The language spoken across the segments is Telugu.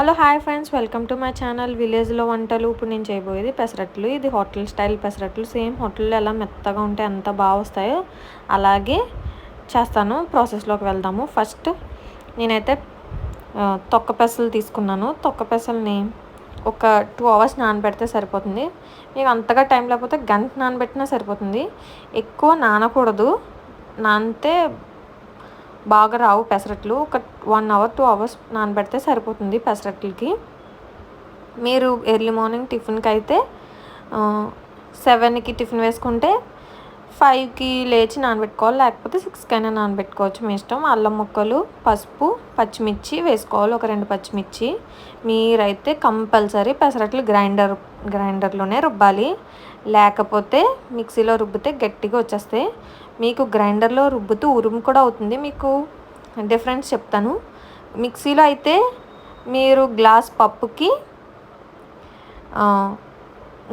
Hello hi friends. Welcome to my channel. విలేజ్లో వంటలు. ఇప్పుడు నేను చేయబోయేది పెసరట్లు. ఇది హోటల్ స్టైల్ పెసరట్లు. సేమ్ హోటల్లో ఎలా మెత్తగా ఉంటే ఎంత బాగా వస్తాయో అలాగే చేస్తాను. ప్రాసెస్లోకి వెళ్దాము. ఫస్ట్ నేనైతే తొక్క పెసలు తీసుకున్నాను. తొక్క పెసల్ని ఒక టూ అవర్స్ నానబెడితే సరిపోతుంది. మీకు అంతగా టైం లేకపోతే గంట నానబెట్టినా సరిపోతుంది. ఎక్కువ నానకూడదు. నానితే బాగా రావు పెసరట్లు. ఒక వన్ అవర్ టూ అవర్స్ నానబెడితే సరిపోతుంది పెసరట్లకి. మీరు ఎర్లీ మార్నింగ్ టిఫిన్కి అయితే సెవెన్కి టిఫిన్ వేసుకుంటే ఫైవ్కి లేచి నానబెట్టుకోవాలి. లేకపోతే సిక్స్కి అయినా నానబెట్టుకోవచ్చు మీ ఇష్టం. అల్లం ముక్కలు పసుపు పచ్చిమిర్చి వేసుకోవాలి. ఒక రెండు పచ్చిమిర్చి. మీరైతే కంపల్సరీ పెసరట్లు గ్రైండర్ గ్రైండర్లోనే రుబ్బాలి. లేకపోతే మిక్సీలో రుబ్బితే గట్టిగా వచ్చేస్తాయి. మీకు గ్రైండర్లో రుబ్బుతూ ఉరుము కూడా అవుతుంది. మీకు డిఫరెన్స్ చెప్తాను. మిక్సీలో అయితే మీరు గ్లాస్ పప్పుకి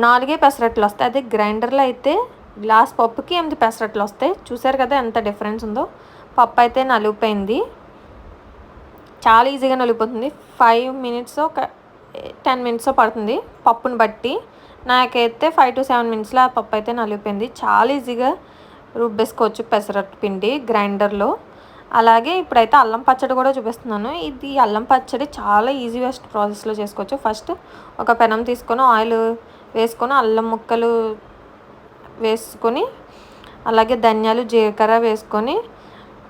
నాలుగే పెసరట్లు వస్తాయి. అదే గ్రైండర్లో అయితే గ్లాస్ పప్పుకి ఎనిమిది పెసరట్లు వస్తాయి. చూసారు కదా ఎంత డిఫరెన్స్ ఉందో. పప్పు అయితే నలిగిపోయింది. చాలా ఈజీగా నలిగిపోతుంది. ఫైవ్ మినిట్స్ ఒక టెన్ మినిట్స్ పడుతుంది పప్పుని బట్టి. నాకైతే ఫైవ్ టు సెవెన్ మినిట్స్లో ఆ పప్పు అయితే నలిగిపోయింది. చాలా ఈజీగా రుబ్బేసుకోవచ్చు పెసరట్టు పిండి గ్రైండర్లో. అలాగే ఇప్పుడైతే అల్లం పచ్చడి కూడా చూపిస్తున్నాను. ఇది అల్లం పచ్చడి చాలా ఈజీ వెస్ట్ ప్రాసెస్లో చేసుకోవచ్చు. ఫస్ట్ ఒక పెనం తీసుకొని ఆయిల్ వేసుకొని అల్లం ముక్కలు వేసుకొని అలాగే ధనియాలు జీలకర్ర వేసుకొని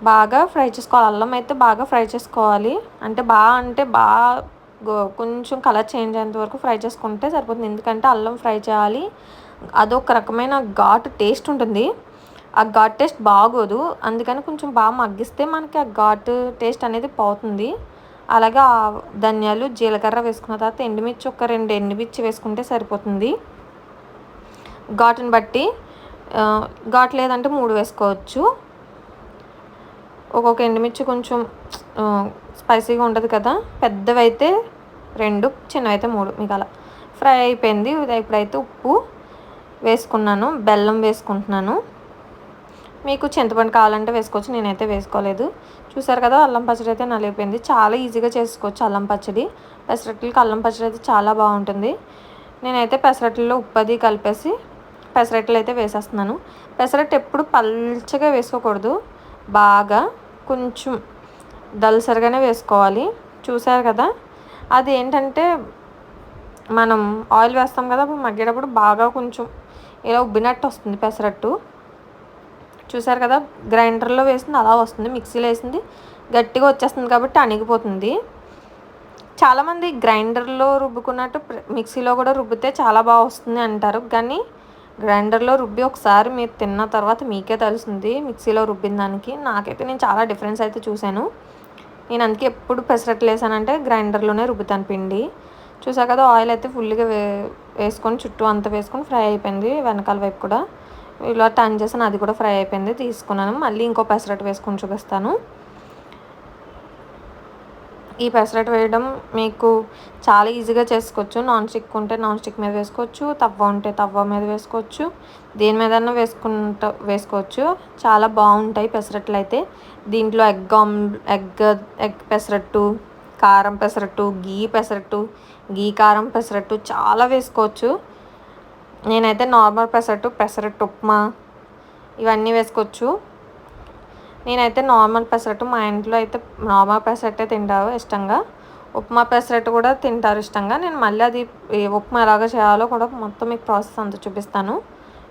బాగా ఫ్రై చేసుకోవాలి. అల్లం అయితే బాగా ఫ్రై చేసుకోవాలి. అంటే బాగా అంటే బాగా కొంచెం కలర్ చేంజ్ అయ్యేంత వరకు ఫ్రై చేసుకుంటే సరిపోతుంది. ఎందుకంటే అల్లం ఫ్రై చేయాలి. అదొక రకమైన ఘాటు టేస్ట్ ఉంటుంది. ఆ ఘాట్ టేస్ట్ బాగోదు. అందుకని కొంచెం బాగా మగ్గిస్తే మనకి ఆ ఘాటు టేస్ట్ అనేది పోతుంది. అలాగే ధనియాలు జీలకర్ర వేసుకున్న తర్వాత ఎండుమిర్చి ఒక రెండు ఎండుమిర్చి వేసుకుంటే సరిపోతుంది. ఘాటుని బట్టి ఘాట్ లేదంటే మూడు వేసుకోవచ్చు. ఒక్కొక్క ఎండుమిర్చి కొంచెం స్పైసీగా ఉంటుంది కదా. పెద్దవి అయితే రెండు చిన్నవి అయితే మూడు మీకు అలా. ఫ్రై అయిపోయింది. ఇప్పుడైతే ఉప్పు వేసుకున్నాను. బెల్లం వేసుకుంటున్నాను. మీకు చింతపండు కావాలంటే వేసుకోవచ్చు నేనైతే వేసుకోలేదు. చూసారు కదా అల్లం పచ్చడి అయితే నలిగిపోయింది చాలా ఈజీగా చేసుకోవచ్చు అల్లం పచ్చడి. పెసరట్లకి అల్లం పచ్చడి అయితే చాలా బాగుంటుంది. నేనైతే పెసరట్లలో ఉప్పు అది కలిపేసి పెసరట్లు అయితే వేసేస్తున్నాను. పెసరట్టు ఎప్పుడు పల్చగా వేసుకోకూడదు. బాగా కొంచెం దలసరిగానే వేసుకోవాలి. చూసారు కదా అది ఏంటంటే మనం ఆయిల్ వేస్తాం కదా మగ్గేటప్పుడు బాగా కొంచెం ఇలా ఉబ్బినట్టు వస్తుంది పెసరట్టు. చూసారు కదా గ్రైండర్లో వేసింది అలా వస్తుంది మిక్సీలో వేసింది గట్టిగా వచ్చేస్తుంది కాబట్టి అణిగిపోతుంది. చాలామంది గ్రైండర్లో రుబ్బుకున్నట్టు మిక్సీలో కూడా రుబ్బితే చాలా బాగా వస్తుంది అంటారు. కానీ గ్రైండర్లో రుబ్బి ఒకసారి మీరు తిన్న తర్వాత మీకే తెలుస్తుంది మిక్సీలో రుబ్బిన దానికి. నాకైతే నేను చాలా డిఫరెన్స్ అయితే చూశాను. నేను అందుకే ఎప్పుడు పెసరట్లు వేసానంటే గ్రైండర్లోనే రుబ్బుతాను పిండి. చూసా కదా ఆయిల్ అయితే ఫుల్గా వే వేసుకొని చుట్టూ అంతా వేసుకొని ఫ్రై అయిపోయింది వెనకాల వైపు కూడా. ఇలా టర్న్ చేసాను అది కూడా ఫ్రై అయిపోయింది తీసుకున్నాను. మళ్ళీ ఇంకో పెసరట్టు వేసుకొని చూపిస్తాను. ఈ పెసరట్టు వేయడం మీకు చాలా ఈజీగా చేసుకోవచ్చు. నాన్ స్టిక్ ఉంటే నాన్ స్టిక్ మీద వేసుకోవచ్చు తవ్వ ఉంటే తవ్వ మీద వేసుకోవచ్చు దేని మీదన్నా వేసుకుంటా వేసుకోవచ్చు. చాలా బాగుంటాయి పెసరట్లు అయితే. దీంట్లో ఎగ్ ఎగ్ ఎగ్ పెసరట్టు కారం పెసరట్టు గీ పెసరట్టు గీ కారం పెసరట్టు చాలా వేసుకోవచ్చు. నేనైతే నార్మల్ పెసరట్టు పెసరట్టు ఉప్మా ఇవన్నీ వేసుకోవచ్చు. నేనైతే నార్మల్ పెసరట్టు మా ఇంట్లో అయితే నార్మల్ పెసరట్టే తింటారు ఇష్టంగా. ఉప్మా పెసరట్టు కూడా తింటారు ఇష్టంగా. నేను మళ్ళీ అది ఉప్మా ఎలాగ చేయాలో కూడా మొత్తం మీకు ప్రాసెస్ అంతా చూపిస్తాను.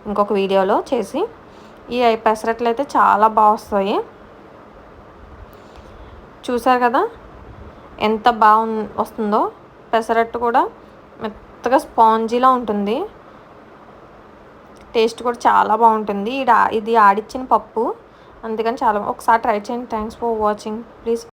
ఇంకొక వీడియోలో చేసి. ఈ పెసరట్లు అయితే చాలా బాగా వస్తాయి. చూసారు కదా? ఎంత బాగు వస్తుందో. పెసరట్టు కూడా మెత్తగా స్పాంజీలా ఉంటుంది. టేస్ట్ కూడా చాలా బాగుంటుంది. ఇది ఆడిచ్చిన పప్పు. అందుకని చాలా ఒకసారి ట్రై చేయండి. Thanks for watching please